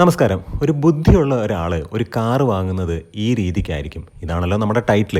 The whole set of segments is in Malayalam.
നമസ്കാരം. ഒരു ബുദ്ധിയുള്ള ഒരാൾ ഒരു കാറ് വാങ്ങുന്നത് ഈ രീതിക്കായിരിക്കും. ഇതാണല്ലോ നമ്മുടെ ടൈറ്റിൽ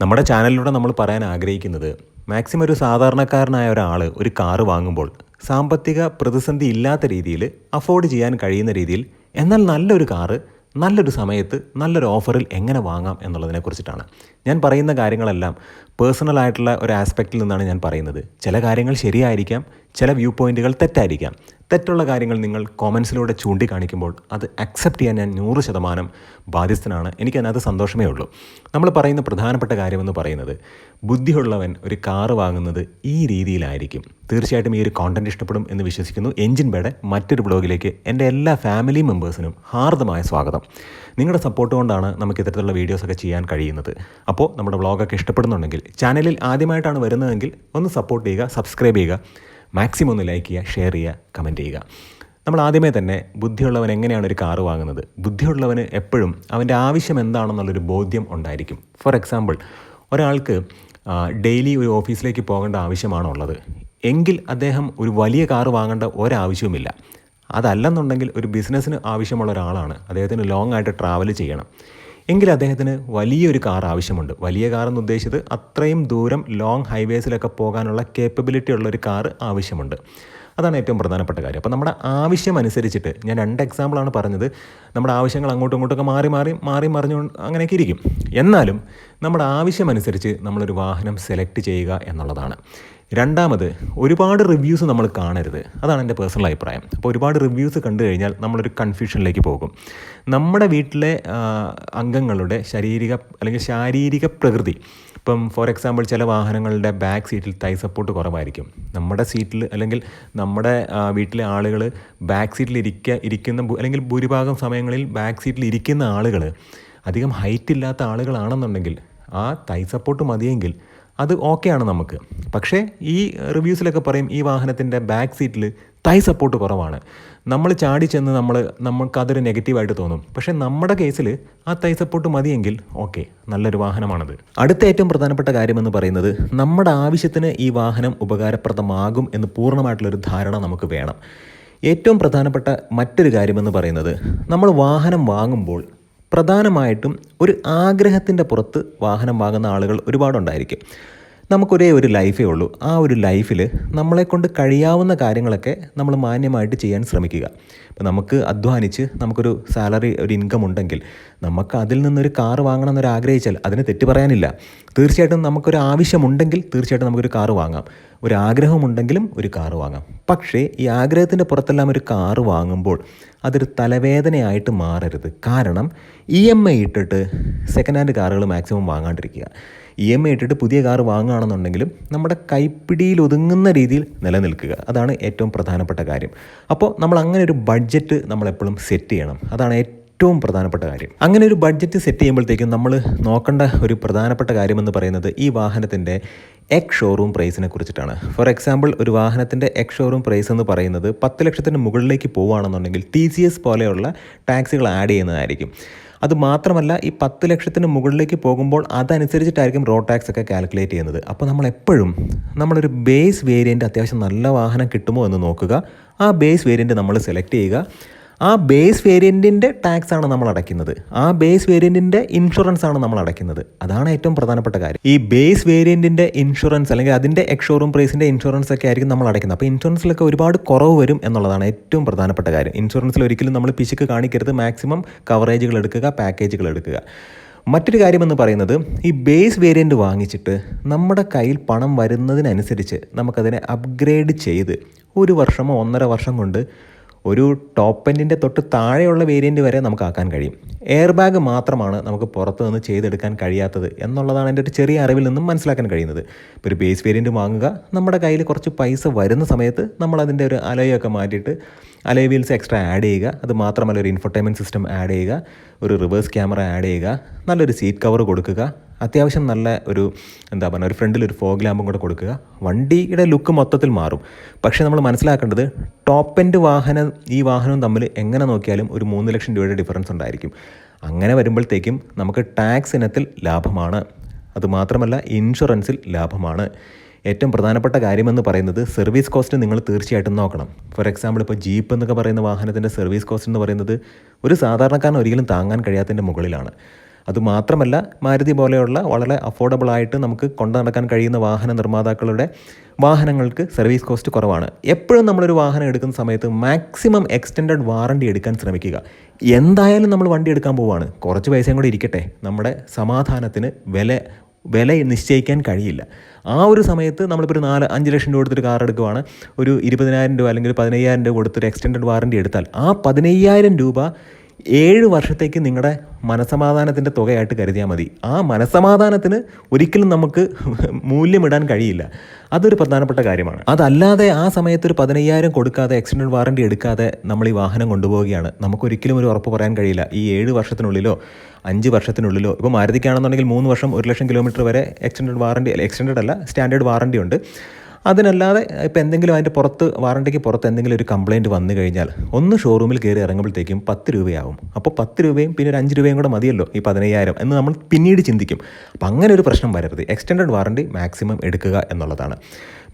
നമ്മുടെ ചാനലിലൂടെ നമ്മൾ പറയാൻ ആഗ്രഹിക്കുന്നത് മാക്സിമം ഒരു സാധാരണക്കാരനായ ഒരാൾ ഒരു കാറ് വാങ്ങുമ്പോൾ സാമ്പത്തിക പ്രതിസന്ധി ഇല്ലാത്ത രീതിയിൽ അഫോർഡ് ചെയ്യാൻ കഴിയുന്ന രീതിയിൽ എന്നാൽ നല്ലൊരു കാറ് നല്ലൊരു സമയത്ത് നല്ലൊരു ഓഫറിൽ എങ്ങനെ വാങ്ങാം എന്നുള്ളതിനെ കുറിച്ചിട്ടാണ്. ഞാൻ പറയുന്ന കാര്യങ്ങളെല്ലാം പേഴ്സണൽ ആയിട്ടുള്ള ഒരു ആസ്പെക്റ്റിൽ നിന്നാണ് ഞാൻ പറയുന്നത്. ചില കാര്യങ്ങൾ ശരിയായിരിക്കാം ചില വ്യൂ പോയിന്റുകൾ തെറ്റായിരിക്കാം. തെറ്റുള്ള കാര്യങ്ങൾ നിങ്ങൾ കോമൻസിലൂടെ ചൂണ്ടിക്കാണിക്കുമ്പോൾ അത് അക്സെപ്റ്റ് ചെയ്യാൻ ഞാൻ നൂറ് ശതമാനം ബാധ്യസ്ഥനാണ്. എനിക്കതിനകത്ത് സന്തോഷമേ ഉള്ളൂ. നമ്മൾ പറയുന്ന പ്രധാനപ്പെട്ട കാര്യമെന്ന് പറയുന്നത് ബുദ്ധിയുള്ളവൻ ഒരു കാറ് വാങ്ങുന്നത് ഈ രീതിയിലായിരിക്കും. തീർച്ചയായിട്ടും ഈ ഒരു കോണ്ടന്റ് ഇഷ്ടപ്പെടും എന്ന് വിശ്വസിക്കുന്നു. എഞ്ചിൻ ബേടെ മറ്റൊരു ബ്ലോഗിലേക്ക് എന്റെ എല്ലാ ഫാമിലി മെമ്പേഴ്സിനും ഹാർദമായ സ്വാഗതം. നിങ്ങളുടെ സപ്പോർട്ട് കൊണ്ടാണ് നമുക്ക് ഇത്തരത്തിലുള്ള വീഡിയോസൊക്കെ ചെയ്യാൻ കഴിയുന്നത്. അപ്പോൾ നമ്മുടെ വ്ളോഗൊക്കെ ഇഷ്ടപ്പെടുന്നുണ്ടെങ്കിൽ ചാനലിൽ ആദ്യമായിട്ടാണ് വരുന്നതെങ്കിൽ ഒന്ന് സപ്പോർട്ട് ചെയ്യുക സബ്സ്ക്രൈബ് ചെയ്യുക. മാക്സിമം ഒന്ന് ലൈക്ക് ചെയ്യുക ഷെയർ ചെയ്യുക കമന്റ് ചെയ്യുക. നമ്മൾ ആദ്യമേ തന്നെ ബുദ്ധിയുള്ളവൻ എങ്ങനെയാണ് ഒരു കാറ് വാങ്ങുന്നത്? ബുദ്ധിയുള്ളവന് എപ്പോഴും അവന്റെ ആവശ്യം എന്താണെന്നുള്ളൊരു ബോധ്യം ഉണ്ടായിരിക്കും. ഫോർ എക്സാമ്പിൾ ഒരാൾക്ക് ഡെയിലി ഒരു ഓഫീസിലേക്ക് പോകേണ്ട ആവശ്യമാണുള്ളത് എങ്കിൽ അദ്ദേഹം ഒരു വലിയ കാറ് വാങ്ങേണ്ട ഒരാവശ്യവുമില്ല. അതല്ലെന്നുണ്ടെങ്കിൽ ഒരു ബിസിനസ്സിന് ആവശ്യമുള്ള ഒരാളാണ്. അദ്ദേഹത്തിന് ലോങ് ആയിട്ട് ട്രാവൽ ചെയ്യണം. എങ്കിൽ അദ്ദേഹത്തിന് വലിയൊരു കാർ ആവശ്യമുണ്ട്. വലിയ കാർ എന്ന് ഉദ്ദേശിച്ചത് അത്രയും ദൂരം ലോങ് ഹൈവേസിലൊക്കെ പോകാനുള്ള കേപ്പബിലിറ്റി ഉള്ള ഒരു കാർ ആവശ്യമുണ്ട്. അതാണ് ഏറ്റവും പ്രധാനപ്പെട്ട കാര്യം. അപ്പോൾ നമ്മുടെ ആവശ്യം അനുസരിച്ചിട്ട് ഞാൻ രണ്ട് എക്സാമ്പിളാണ് പറഞ്ഞത്. നമ്മുടെ ആവശ്യങ്ങൾ അങ്ങോട്ടും ഇങ്ങോട്ടൊക്കെ മാറി മാറി മാറി മറിഞ്ഞു അങ്ങനെയൊക്കെ ഇരിക്കും. എന്നാലും നമ്മുടെ ആവശ്യം അനുസരിച്ച് നമ്മളൊരു വാഹനം സെലക്ട് ചെയ്യുക എന്നുള്ളതാണ്. രണ്ടാമത് ഒരുപാട് റിവ്യൂസ് നമ്മൾ കാണരുത്. അതാണ് എന്റെ പേഴ്സണൽ അഭിപ്രായം. അപ്പോൾ ഒരുപാട് റിവ്യൂസ് കണ്ടു കഴിഞ്ഞാൽ നമ്മളൊരു കൺഫ്യൂഷനിലേക്ക് പോകും. നമ്മുടെ വീട്ടിലെ അംഗങ്ങളുടെ ശാരീരിക അല്ലെങ്കിൽ ശാരീരിക പ്രകൃതി. ഇപ്പം ഫോർ എക്സാമ്പിൾ ചില വാഹനങ്ങളുടെ ബാക്ക് സീറ്റിൽ തൈ സപ്പോർട്ട് കുറവായിരിക്കും. നമ്മുടെ സീറ്റിൽ അല്ലെങ്കിൽ നമ്മുടെ വീട്ടിലെ ആളുകൾ ബാക്ക് സീറ്റിൽ ഇരിക്കുക ഇരിക്കുന്ന അല്ലെങ്കിൽ ഭൂരിഭാഗം സമയങ്ങളിൽ ബാക്ക് സീറ്റിൽ ഇരിക്കുന്ന ആളുകൾ അധികം ഹൈറ്റ് ഇല്ലാത്ത ആളുകളാണെന്നുണ്ടെങ്കിൽ ആ തൈ സപ്പോർട്ട് മതിയെങ്കിൽ അത് ഓക്കെയാണ് നമുക്ക്. പക്ഷേ ഈ റിവ്യൂസിലൊക്കെ പറയും ഈ വാഹനത്തിന്റെ ബാക്ക് സീറ്റിൽ തൈ സപ്പോർട്ട് കുറവാണ്. നമ്മൾ ചാടി ചെന്ന് നമ്മൾ നമുക്കതൊരു നെഗറ്റീവായിട്ട് തോന്നും. പക്ഷേ നമ്മുടെ കേസിൽ ആ തൈ സപ്പോർട്ട് മതിയെങ്കിൽ ഓക്കെ നല്ലൊരു വാഹനമാണത്. അടുത്ത ഏറ്റവും പ്രധാനപ്പെട്ട കാര്യമെന്ന് പറയുന്നത് നമ്മുടെ ആവശ്യത്തിന് ഈ വാഹനം ഉപകാരപ്രദമാകും എന്ന് പൂർണമായിട്ടുള്ളൊരു ധാരണ നമുക്ക് വേണം. ഏറ്റവും പ്രധാനപ്പെട്ട മറ്റൊരു കാര്യമെന്ന് പറയുന്നത് നമ്മൾ വാഹനം വാങ്ങുമ്പോൾ പ്രധാനമായിട്ടും ഒരു ആഗ്രഹത്തിന്റെ പുറത്ത് വാഹനം വാങ്ങുന്ന ആളുകൾ ഒരുപാടുണ്ടായിരിക്കും. നമുക്കൊരേ ഒരു ലൈഫേ ഉള്ളൂ. ആ ഒരു ലൈഫിൽ നമ്മളെക്കൊണ്ട് കഴിയാവുന്ന കാര്യങ്ങളൊക്കെ നമ്മൾ മാന്യമായിട്ട് ചെയ്യാൻ ശ്രമിക്കുക. ഇപ്പം നമുക്ക് അധ്വാനിച്ച് നമുക്കൊരു സാലറി ഒരു ഇൻകം ഉണ്ടെങ്കിൽ നമുക്ക് അതിൽ നിന്നൊരു കാറ് വാങ്ങണം എന്നൊരു ആഗ്രഹിച്ചാൽ അതിന് തെറ്റ് പറയാനില്ല. തീർച്ചയായിട്ടും നമുക്കൊരു ആവശ്യമുണ്ടെങ്കിൽ തീർച്ചയായിട്ടും നമുക്കൊരു കാറ് വാങ്ങാം. ഒരു ആഗ്രഹമുണ്ടെങ്കിലും ഒരു കാറ് വാങ്ങാം. പക്ഷേ ഈ ആഗ്രഹത്തിന്റെ പുറത്തെല്ലാം ഒരു കാറ് വാങ്ങുമ്പോൾ അതൊരു തലവേദനയായിട്ട് മാറരുത്. കാരണം ഇ എം ഐ ഇട്ടിട്ട് സെക്കൻഡ് ഹാൻഡ് കാറുകൾ മാക്സിമം വാങ്ങാണ്ടിരിക്കുക. ഇ എം ഐ ഇട്ടിട്ട് പുതിയ കാർ വാങ്ങുകയാണെന്നുണ്ടെങ്കിലും നമ്മുടെ കൈപ്പിടിയിൽ ഒതുങ്ങുന്ന രീതിയിൽ നിലനിൽക്കുക. അതാണ് ഏറ്റവും പ്രധാനപ്പെട്ട കാര്യം. അപ്പോൾ നമ്മൾ അങ്ങനെ ഒരു ബഡ്ജറ്റ് നമ്മളെപ്പോഴും സെറ്റ് ചെയ്യണം. അതാണ് ഏറ്റവും പ്രധാനപ്പെട്ട കാര്യം. അങ്ങനെ ഒരു ബഡ്ജറ്റ് സെറ്റ് ചെയ്യുമ്പോഴത്തേക്കും നമ്മൾ നോക്കേണ്ട ഒരു പ്രധാനപ്പെട്ട കാര്യമെന്ന് പറയുന്നത് ഈ വാഹനത്തിന്റെ എക്സ് ഷോറൂം പ്രൈസിനെ കുറിച്ചിട്ടാണ്. ഫോർ എക്സാമ്പിൾ ഒരു വാഹനത്തിന്റെ എക്സ് ഷോറൂം പ്രൈസ് എന്ന് പറയുന്നത് പത്ത് ലക്ഷത്തിന് മുകളിലേക്ക് പോവുകയാണെന്നുണ്ടെങ്കിൽ ടി സി എസ് പോലെയുള്ള ടാക്സികൾ ആഡ് ചെയ്യുന്നതായിരിക്കും. അത് മാത്രമല്ല ഈ പത്ത് ലക്ഷത്തിന് മുകളിലേക്ക് പോകുമ്പോൾ അതനുസരിച്ചിട്ടായിരിക്കും റോഡ് ടാക്സ് ഒക്കെ കാൽക്കുലേറ്റ് ചെയ്യുന്നത്. അപ്പോൾ നമ്മൾ എപ്പോഴും നമ്മളൊരു ബേസ് വേരിയന്റ് അത്യാവശ്യം നല്ല വാഹനം കിട്ടുമോ എന്ന് നോക്കുക. ആ ബേസ് വേരിയന്റ് നമ്മൾ സെലക്ട് ചെയ്യുക. ആ ബേസ് വേരിയന്റിന്റെ ടാക്സ് ആണ് നമ്മൾ അടയ്ക്കുന്നത്. ആ ബേസ് വേരിയന്റിന്റെ ഇൻഷുറൻസ് ആണ് നമ്മൾ അടയ്ക്കുന്നത്. അതാണ് ഏറ്റവും പ്രധാനപ്പെട്ട കാര്യം. ഈ ബേസ് വേരിയന്റിന്റെ ഇൻഷുറൻസ് അല്ലെങ്കിൽ അതിന്റെ എക്സ്ഷോറൂം പ്രൈസിന്റെ ഇൻഷുറൻസ് ഒക്കെ ആയിരിക്കും നമ്മൾ അടയ്ക്കുന്നത്. അപ്പോൾ ഇൻഷുറൻസിലൊക്കെ ഒരുപാട് കുറവ് വരും എന്നുള്ളതാണ് ഏറ്റവും പ്രധാനപ്പെട്ട കാര്യം. ഇൻഷുറൻസിൽ ഒരിക്കലും നമ്മൾ പിശുക്ക് കാണിക്കരുത്. മാക്സിമം കവറേജുകൾ എടുക്കുക പാക്കേജുകൾ എടുക്കുക. മറ്റൊരു കാര്യമെന്ന് പറയുന്നത് ഈ ബേസ് വേരിയന്റ് വാങ്ങിച്ചിട്ട് നമ്മുടെ കയ്യിൽ പണം വരുന്നതിനനുസരിച്ച് നമുക്കതിനെ അപ്ഗ്രേഡ് ചെയ്ത് ഒരു വർഷമോ ഒന്നര വർഷം കൊണ്ട് ഒരു ടോപ്പ് തൊട്ട് താഴെയുള്ള വേരിയന്റ് വരെ നമുക്ക് ആക്കാൻ കഴിയും. എയർ ബാഗ് മാത്രമാണ് നമുക്ക് പുറത്ത് നിന്ന് ചെയ്തെടുക്കാൻ കഴിയാത്തത് എന്നുള്ളതാണ് എന്റെ ഒരു ചെറിയ അറിവിൽ നിന്നും മനസ്സിലാക്കാൻ കഴിയുന്നത്. ഇപ്പോൾ ഒരു ബേസ് വേരിയന്റ് വാങ്ങുക നമ്മുടെ കയ്യിൽ കുറച്ച് പൈസ വരുന്ന സമയത്ത് നമ്മളതിന്റെ ഒരു അലയൊക്കെ മാറ്റിയിട്ട് അലയ വീൽസ് എക്സ്ട്രാ ആഡ് ചെയ്യുക. അത് മാത്രമല്ല ഒരു ഇൻഫർടൈൻമെന്റ് സിസ്റ്റം ആഡ് ചെയ്യുക ഒരു റിവേഴ്സ് ക്യാമറ ആഡ് ചെയ്യുക നല്ലൊരു സീറ്റ് കവർ കൊടുക്കുക. അത്യാവശ്യം നല്ല ഒരു എന്താ പറയുക ഒരു ഫ്രണ്ടിൽ ഒരു ഫോഗ് ലാമ്പും കൂടെ കൊടുക്കുക. വണ്ടിയുടെ ലുക്ക് മൊത്തത്തിൽ മാറും. പക്ഷേ നമ്മൾ മനസ്സിലാക്കേണ്ടത് ടോപ്പ് എൻഡ് വാഹനം ഈ വാഹനവും തമ്മിൽ എങ്ങനെ നോക്കിയാലും ഒരു മൂന്ന് ലക്ഷം രൂപയുടെ ഡിഫറൻസ് ഉണ്ടായിരിക്കും. അങ്ങനെ വരുമ്പോഴത്തേക്കും നമുക്ക് ടാക്സ് ഇനത്തിൽ ലാഭമാണ്. അതുമാത്രമല്ല ഇൻഷുറൻസിൽ ലാഭമാണ്. ഏറ്റവും പ്രധാനപ്പെട്ട കാര്യമെന്ന് പറയുന്നത് സർവീസ് കോസ്റ്റ് നിങ്ങൾ തീർച്ചയായിട്ടും നോക്കണം. ഫോർ എക്സാമ്പിൾ ഇപ്പോൾ ജീപ്പ് എന്നൊക്കെ പറയുന്ന വാഹനത്തിന്റെ സർവീസ് കോസ്റ്റ് എന്ന് പറയുന്നത് ഒരു സാധാരണക്കാരൻ ഒരിക്കലും താങ്ങാൻ കഴിയാത്തതിന്റെ മുകളിലാണ്. അതുമാത്രമല്ല മാരുതി പോലെയുള്ള വളരെ അഫോർഡബിളായിട്ട് നമുക്ക് കൊണ്ടു നടക്കാൻ കഴിയുന്ന വാഹന നിർമ്മാതാക്കളുടെ വാഹനങ്ങൾക്ക് സർവീസ് കോസ്റ്റ് കുറവാണ്. എപ്പോഴും നമ്മളൊരു വാഹനം എടുക്കുന്ന സമയത്ത് മാക്സിമം എക്സ്റ്റെൻഡഡ് വാറണ്ടി എടുക്കാൻ ശ്രമിക്കുക. എന്തായാലും നമ്മൾ വണ്ടി എടുക്കാൻ പോവുകയാണ് കുറച്ച് പൈസയും കൂടി ഇരിക്കട്ടെ. നമ്മുടെ സമാധാനത്തിന് വില വില നിശ്ചയിക്കാൻ കഴിയില്ല. ആ ഒരു സമയത്ത് നമ്മളിപ്പോൾ ഒരു നാല് അഞ്ച് ലക്ഷം രൂപ കൊടുത്തൊരു കാർ എടുക്കുവാണ്. ഒരു ഇരുപതിനായിരം രൂപ അല്ലെങ്കിൽ പതിനയ്യായിരം രൂപ കൊടുത്തൊരു എക്സ്റ്റെൻഡഡ് വാറണ്ടി എടുത്താൽ ആ പതിനയ്യായിരം രൂപ ഏഴ് വർഷത്തേക്ക് നിങ്ങളുടെ മനസമാധാനത്തിന്റെ തുകയായിട്ട് കരുതിയാൽ മതി. ആ മനസമാധാനത്തിന് ഒരിക്കലും നമുക്ക് മൂല്യമിടാൻ കഴിയില്ല. അതൊരു പ്രധാനപ്പെട്ട കാര്യമാണ്. അതല്ലാതെ ആ സമയത്ത് ഒരു പതിനയ്യായിരം കൊടുക്കാതെ എക്സ്റ്റൻഡ് വാറണ്ടി എടുക്കാതെ നമ്മൾ ഈ വാഹനം കൊണ്ടുപോവുകയാണ്. നമുക്കൊരിക്കലും ഒരു ഉറപ്പ് പറയാൻ കഴിയില്ല. ഈ ഏഴ് വർഷത്തിനുള്ളിലോ അഞ്ച് വർഷത്തിനുള്ളിലോ ഇപ്പോൾ മാരുതിക്കാണെന്നുണ്ടെങ്കിൽ മൂന്ന് വർഷം ഒരു ലക്ഷം കിലോമീറ്റർ വരെ എക്സ്റ്റൻഡ് വാറണ്ടി എക്സ്റ്റൻഡ് അല്ല സ്റ്റാൻഡേർഡ് വാറണ്ടി ഉണ്ട്. അതിനല്ലാതെ ഇപ്പോൾ എന്തെങ്കിലും അതിന്റെ പുറത്ത് വാറണ്ടിക്ക് പുറത്ത് എന്തെങ്കിലും ഒരു കംപ്ലയിന്റ് വന്നു കഴിഞ്ഞാൽ ഒന്ന് ഷോറൂമിൽ കയറി ഇറങ്ങുമ്പോഴത്തേക്കും പത്ത് രൂപയാവും. അപ്പോൾ പത്ത് രൂപയും പിന്നെ ഒരു അഞ്ച് രൂപയും കൂടെ മതിയല്ലോ ഈ പതിനയ്യായിരം എന്ന് നമ്മൾ പിന്നീട് ചിന്തിക്കും. അപ്പം അങ്ങനെ ഒരു പ്രശ്നം വരരുത്. എക്സ്റ്റൻഡ് വാറണ്ടി മാക്സിമം എടുക്കുക എന്നുള്ളതാണ്.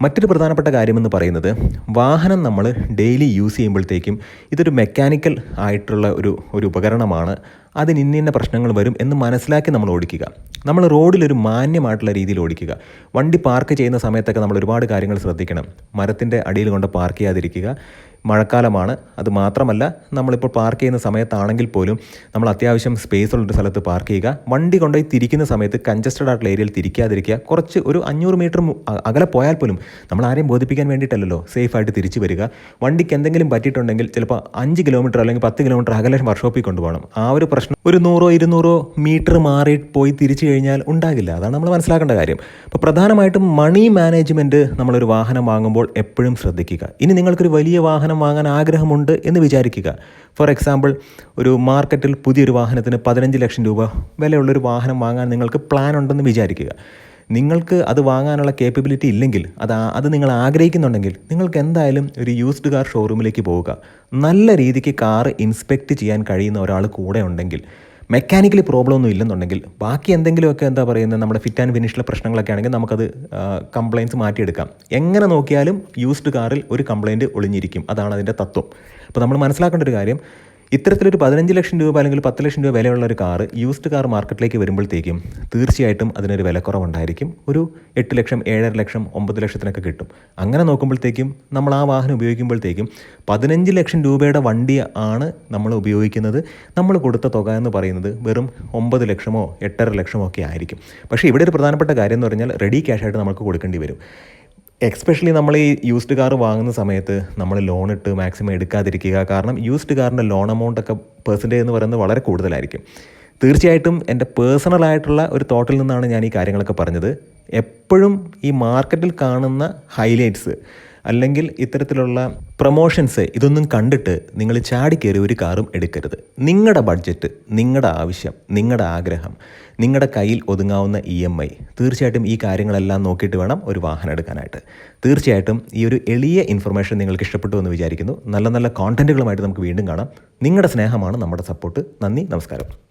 മറ്റൊരു പ്രധാനപ്പെട്ട കാര്യമെന്ന് പറയുന്നത് വാഹനം നമ്മൾ ഡെയിലി യൂസ് ചെയ്യുമ്പോഴത്തേക്കും ഇതൊരു മെക്കാനിക്കൽ ആയിട്ടുള്ള ഒരു ഒരു ഉപകരണമാണ്. അതിന് ഇന്ന പ്രശ്നങ്ങൾ വരും എന്ന് മനസ്സിലാക്കി നമ്മൾ ഓടിക്കുക. നമ്മൾ റോഡിലൊരു മാന്യമായിട്ടുള്ള രീതിയിൽ ഓടിക്കുക. വണ്ടി പാർക്ക് ചെയ്യുന്ന സമയത്തൊക്കെ നമ്മൾ ഒരുപാട് കാര്യങ്ങൾ ശ്രദ്ധിക്കണം. മരത്തിന്റെ അടിയിൽ കൊണ്ട് പാർക്ക് ചെയ്യാതിരിക്കുക. മഴക്കാലമാണ്. അത് മാത്രമല്ല നമ്മളിപ്പോൾ പാർക്ക് ചെയ്യുന്ന സമയത്താണെങ്കിൽ പോലും നമ്മൾ അത്യാവശ്യം സ്പേസ് ഉള്ളൊരു സ്ഥലത്ത് പാർക്ക് ചെയ്യുക. വണ്ടി കൊണ്ടുപോയി തിരിക്കുന്ന സമയത്ത് കൺജസ്റ്റഡ് ആയിട്ടുള്ള ഏരിയയിൽ തിരിക്കാതിരിക്കുക. കുറച്ച് ഒരു അഞ്ഞൂറ് മീറ്റർ അകലെ പോയാൽ പോലും നമ്മൾ ആരെയും ബോധിപ്പിക്കാൻ വേണ്ടിയിട്ടല്ലല്ലോ സേഫായിട്ട് തിരിച്ചു വരിക. വണ്ടിക്ക് എന്തെങ്കിലും പറ്റിയിട്ടുണ്ടെങ്കിൽ ചിലപ്പോൾ അഞ്ച് കിലോമീറ്റർ അല്ലെങ്കിൽ പത്ത് കിലോമീറ്റർ അകലെ വർക്ക്ഷോപ്പിൽ കൊണ്ടുപോകണം ആ ഒരു പ്രശ്നം ഒരു നൂറോ ഇരുന്നൂറോ മീറ്റർ മാറി പോയി തിരിച്ചു കഴിഞ്ഞാൽ ഉണ്ടാകില്ല. അതാണ് നമ്മൾ മനസ്സിലാക്കേണ്ട കാര്യം. അപ്പോൾ പ്രധാനമായിട്ടും മണി മാനേജ്മെന്റ് നമ്മളൊരു വാഹനം വാങ്ങുമ്പോൾ എപ്പോഴും ശ്രദ്ധിക്കുക. ഇനി നിങ്ങൾക്കൊരു വലിയ വാഹനം വാങ്ങാൻ ആഗ്രഹമുണ്ട് എന്ന് വിചാരിക്കുക. ഫോർ എക്സാമ്പിൾ ഒരു മാർക്കറ്റിൽ പുതിയൊരു വാഹനത്തിന് പതിനഞ്ച് ലക്ഷം രൂപ വിലയുള്ളൊരു വാഹനം വാങ്ങാൻ നിങ്ങൾക്ക് പ്ലാൻ ഉണ്ടെന്ന് വിചാരിക്കുക. നിങ്ങൾക്ക് അത് വാങ്ങാനുള്ള കേപ്പബിലിറ്റി ഇല്ലെങ്കിൽ അത് അത് നിങ്ങൾ ആഗ്രഹിക്കുന്നുണ്ടെങ്കിൽ നിങ്ങൾക്ക് എന്തായാലും ഒരു യൂസ്ഡ് കാർ ഷോറൂമിലേക്ക് പോവുക. നല്ല രീതിക്ക് കാർ ഇൻസ്പെക്റ്റ് ചെയ്യാൻ കഴിയുന്ന ഒരാൾ കൂടെ ഉണ്ടെങ്കിൽ മെക്കാനിക്കലി പ്രോബ്ലം ഒന്നും ഇല്ലെന്നുണ്ടെങ്കിൽ ബാക്കി എന്തെങ്കിലുമൊക്കെ എന്താ പറയുന്നത് നമ്മുടെ ഫിറ്റ് ആൻഡ് ഫിനിഷിലെ പ്രശ്നങ്ങളൊക്കെ ആണെങ്കിൽ നമുക്കത് കംപ്ലയിൻസ് മാറ്റിയെടുക്കാം. എങ്ങനെ നോക്കിയാലും യൂസ്ഡ് കാറിൽ ഒരു കംപ്ലയിന്റ് ഒളിഞ്ഞിരിക്കും. അതാണ് അതിന്റെ തത്വം. അപ്പോൾ നമ്മൾ മനസ്സിലാക്കേണ്ട ഒരു കാര്യം ഇത്തരത്തിലൊരു പതിനഞ്ച് ലക്ഷം രൂപ അല്ലെങ്കിൽ പത്ത് ലക്ഷം രൂപ വിലയുള്ള ഒരു കാർ യൂസ്ഡ് കാർ മാർക്കറ്റിലേക്ക് വരുമ്പോഴത്തേക്കും തീർച്ചയായിട്ടും അതിനൊരു വിലക്കുറവുണ്ടായിരിക്കും. ഒരു എട്ട് ലക്ഷം ഏഴര ലക്ഷം ഒമ്പത് ലക്ഷത്തിനൊക്കെ കിട്ടും. അങ്ങനെ നോക്കുമ്പോഴത്തേക്കും നമ്മൾ ആ വാഹനം ഉപയോഗിക്കുമ്പോഴത്തേക്കും പതിനഞ്ച് ലക്ഷം രൂപയുടെ വണ്ടി ആണ് നമ്മൾ ഉപയോഗിക്കുന്നത്. നമ്മൾ കൊടുത്ത തുക എന്ന് പറയുന്നത് വെറും ഒമ്പത് ലക്ഷമോ എട്ടര ലക്ഷമോ ഒക്കെ ആയിരിക്കും. പക്ഷേ ഇവിടെ ഒരു പ്രധാനപ്പെട്ട കാര്യം എന്ന് പറഞ്ഞാൽ റെഡി ക്യാഷായിട്ട് നമുക്ക് കൊടുക്കേണ്ടി വരും. എക്സ്പെഷ്യലി നമ്മൾ ഈ യൂസ്ഡ് കാർ വാങ്ങുന്ന സമയത്ത് നമ്മൾ ലോൺ ഇട്ട് മാക്സിമം എടുക്കാതിരിക്കുക. കാരണം യൂസ്ഡ് കാറിന്റെ ലോൺ എമൗണ്ട് ഒക്കെ പെർസെന്റേജ് എന്ന് പറയുന്നത് വളരെ കൂടുതലായിരിക്കും. തീർച്ചയായിട്ടും എന്റെ പേഴ്സണലായിട്ടുള്ള ഒരു തോട്ടിൽ നിന്നാണ് ഞാൻ ഈ കാര്യങ്ങളൊക്കെ പറഞ്ഞത്. എപ്പോഴും ഈ മാർക്കറ്റിൽ കാണുന്ന ഹൈലൈറ്റ്സ് അല്ലെങ്കിൽ ഇത്തരത്തിലുള്ള പ്രൊമോഷൻസ് ഇതൊന്നും കണ്ടിട്ട് നിങ്ങൾ ചാടിക്കയറി ഒരു കാറും എടുക്കരുത്. നിങ്ങളുടെ ബഡ്ജറ്റ് നിങ്ങളുടെ ആവശ്യം നിങ്ങളുടെ ആഗ്രഹം നിങ്ങളുടെ കയ്യിൽ ഒതുങ്ങാവുന്ന ഇ എം ഐ തീർച്ചയായിട്ടും ഈ കാര്യങ്ങളെല്ലാം നോക്കിയിട്ട് വേണം ഒരു വാഹനം എടുക്കാനായിട്ട്. തീർച്ചയായിട്ടും ഈ ഒരു എളിയ ഇൻഫർമേഷൻ നിങ്ങൾക്ക് ഇഷ്ടപ്പെട്ടു എന്ന് വിചാരിക്കുന്നു. നല്ല നല്ല കോണ്ടന്റുകളുമായിട്ട് നമുക്ക് വീണ്ടും കാണാം. നിങ്ങളുടെ സ്നേഹമാണ് നമ്മുടെ സപ്പോർട്ട് നന്ദി നമസ്കാരം.